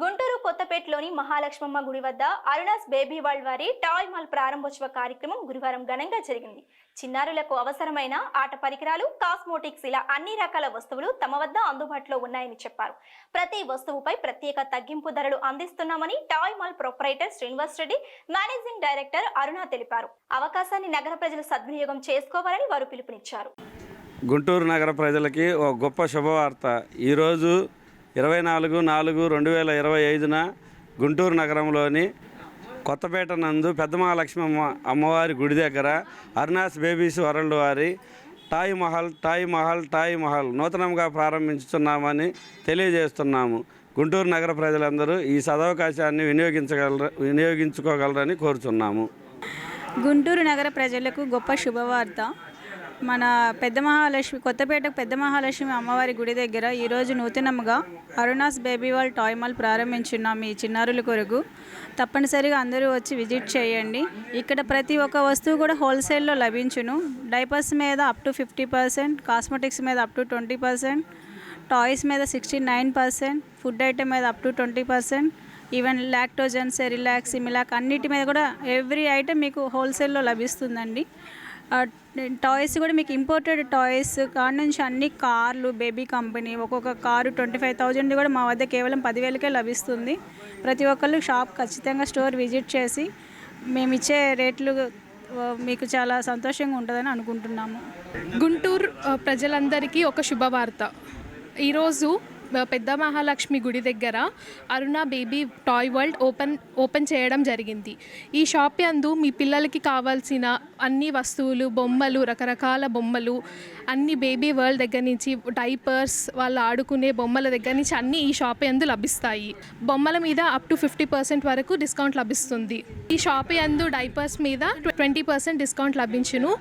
గుంటూరు కొత్తపేటలోని మహాలక్ష్మమ్మ గుడి వద్ద Aruna's baby world వారి టాయ్ మాల్ ప్రారంభోత్సవ కార్యక్రమం గురువారం ఘనంగా జరిగింది. చిన్నారులకు అవసరమైన ఆట పరికరాలు కాస్మోటిక్స్ ఇలా అన్ని రకాల వస్తువులు తమ వద్ద అందుబాటులో ఉన్నాయని చెప్పారు. ప్రతి వస్తువుపై ప్రత్యేక తగ్గింపు ధరలు అందిస్తున్నామని toy mall proprietor Srinivas Reddy managing director Aruna తెలిపారు. అవకాశాన్ని నగర ప్రజలు సద్వినియోగం చేసుకోవాలని వారు పిలుపునిచ్చారు. గుంటూరు నగర ప్రజలకి ఒక గొప్ప శుభవార్త. ఈరోజు ఇరవై నాలుగు నాలుగు రెండు వేల ఇరవై ఐదున గుంటూరు నగరంలోని కొత్తపేట నందు పెద్దమహాలక్ష్మమ్మ అమ్మవారి గుడి దగ్గర అరుణాస్ బేబీస్ వరల్డ్ వారి toy Mahal toy Mahal toy Mahal నూతనంగా ప్రారంభించుతున్నామని తెలియజేస్తున్నాము. గుంటూరు నగర ప్రజలందరూ ఈ సదవకాశాన్ని వినియోగించగలర వినియోగించుకోగలరని కోరుచున్నాము. గుంటూరు నగర ప్రజలకు గొప్ప శుభవార్త. మన పెద్ద మహాలక్ష్మి కొత్తపేట పెద్ద మహాలక్ష్మి అమ్మవారి గుడి దగ్గర ఈరోజు నూతనంగా Aruna's baby world toy mall ప్రారంభించున్నాం ఈ చిన్నారుల కొరకు. తప్పనిసరిగా అందరూ వచ్చి విజిట్ చేయండి. ఇక్కడ ప్రతి ఒక్క వస్తువు కూడా హోల్సేల్లో లభించును. డైపర్స్ మీద up to fifty percent cosmetics మీద up to twenty percent toys మీద sixty nine percent food item మీద up to twenty percent even Lactogen Cerelacs Similac అన్నిటి మీద కూడా ఎవ్రీ ఐటమ్ మీకు హోల్సేల్లో లభిస్తుందండి. టాయ్స్ కూడా మీకు ఇంపోర్టెడ్ టాయ్స్ కాడ నుంచి అన్ని కార్లు బేబీ కంపెనీ ఒక్కొక్క కారు ట్వంటీ ఫైవ్ థౌజండ్ కూడా మా వద్ద కేవలం పదివేలకే లభిస్తుంది. ప్రతి ఒక్కళ్ళు షాప్ ఖచ్చితంగా స్టోర్ విజిట్ చేసి మేము ఇచ్చే రేట్లు మీకు చాలా సంతోషంగా ఉంటుందని అనుకుంటున్నాము. గుంటూరు ప్రజలందరికీ ఒక శుభవార్త. ఈరోజు పెద్ద మహాలక్ష్మి గుడి దగ్గర Aruna baby toy world open open చేయడం జరిగింది. ఈ షాప్ యందు మీ పిల్లలకి కావాల్సిన అన్ని వస్తువులు బొమ్మలు రకరకాల బొమ్మలు అన్ని బేబీ వరల్డ్ దగ్గర నుంచి డైపర్స్ వాళ్ళు ఆడుకునే బొమ్మల దగ్గర నుంచి అన్ని ఈ షాప్ యందు లభిస్తాయి. బొమ్మల మీద అప్ టు ఫిఫ్టీ పర్సెంట్ వరకు డిస్కౌంట్ లభిస్తుంది. ఈ షాప్ యందు డైపర్స్ మీద ట్వంటీ పర్సెంట్ డిస్కౌంట్ లభించును.